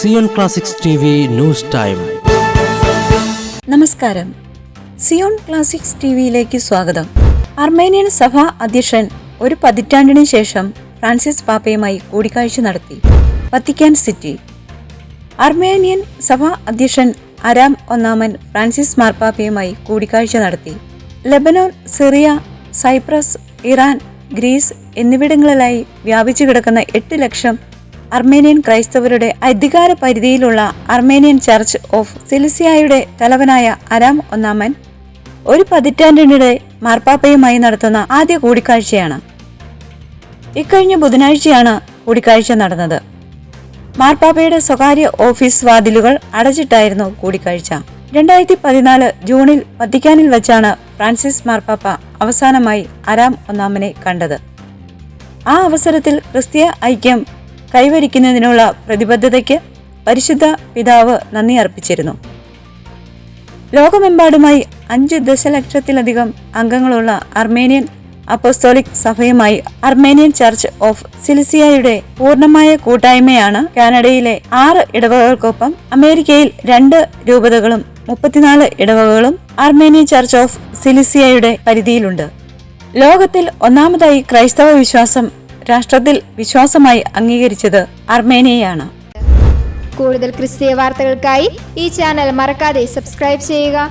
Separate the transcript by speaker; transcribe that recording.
Speaker 1: Zion classics T V news time.
Speaker 2: നമസ്കാരം. Zion classics T വിയിലേക്ക് സ്വാഗതം. അർമേനിയൻ സഭാ അധ്യക്ഷൻ ഒരു പതിറ്റാണ്ടിനു ശേഷം ഫ്രാൻസിസ് പാപ്പയുമായി കൂടിക്കാഴ്ച നടത്തി. Vatican city. അർമേനിയൻ സഭാ അധ്യക്ഷൻ അരാം ഒന്നാമൻ ഫ്രാൻസിസ് മാർപ്പാപ്പയുമായി കൂടിക്കാഴ്ച നടത്തി. Lebanon Syria Cyprus Iran Greece എന്നിവിടങ്ങളിലായി വ്യാപിച്ചു കിടക്കുന്ന എട്ട് ലക്ഷം അർമേനിയൻ ക്രൈസ്തവരുടെ അധികാര പരിധിയിലുള്ള അർമേനിയൻ ചർച്ച് ഓഫ് സിലിസിയായുടെ തലവനായ അരാം ഒന്നാമൻ ഒരു പതിറ്റാണ്ടിനിടെ മാർപ്പാപ്പയുമായി നടത്തുന്ന ആദ്യ കൂടിക്കാഴ്ചയാണ്. ഇക്കഴിഞ്ഞ ബുധനാഴ്ചയാണ് കൂടിക്കാഴ്ച നടന്നത്. മാർപ്പാപ്പയുടെ സ്വകാര്യ ഓഫീസ് വാതിലുകൾ അടച്ചിട്ടായിരുന്നു കൂടിക്കാഴ്ച. രണ്ടായിരത്തി പതിനാല് ജൂണിൽ വത്തിക്കാനിൽ വെച്ചാണ് ഫ്രാൻസിസ് മാർപ്പാപ്പ അവസാനമായി അരാം ഒന്നാമനെ കണ്ടത്. ആ അവസരത്തിൽ ക്രിസ്തീയ ഐക്യം കൈവരിക്കുന്നതിനുള്ള പ്രതിബദ്ധതയ്ക്ക് പരിശുദ്ധ പിതാവ് നന്ദി അർപ്പിച്ചിരുന്നു. ലോകമെമ്പാടുമായി അഞ്ച് ദശലക്ഷത്തിലധികം അംഗങ്ങളുള്ള അർമേനിയൻ അപ്പോസ്തോലിക് സഭയുമായി അർമേനിയൻ ചർച്ച് ഓഫ് സിലിസിയയുടെ പൂർണമായ കൂട്ടായ്മയാണ് കാനഡയിലെ ആറ് ഇടവകകൾക്കൊപ്പം അമേരിക്കയിൽ രണ്ട് രൂപതകളും മുപ്പത്തിനാല് ഇടവകകളും അർമേനിയൻ ചർച്ച് ഓഫ് സിലിസിയയുടെ പരിധിയിലുണ്ട്. ലോകത്തിൽ ഒന്നാമതായി ക്രൈസ്തവ വിശ്വാസം രാഷ്ട്രത്തിൽ വിശ്വാസമായി അംഗീകരിച്ചത് അർമേനിയയാണ്.
Speaker 3: കൂടുതൽ ക്രിസ്തീയ വാർത്തകൾക്കായി ഈ ചാനൽ മറക്കാതെ സബ്സ്ക്രൈബ് ചെയ്യുക.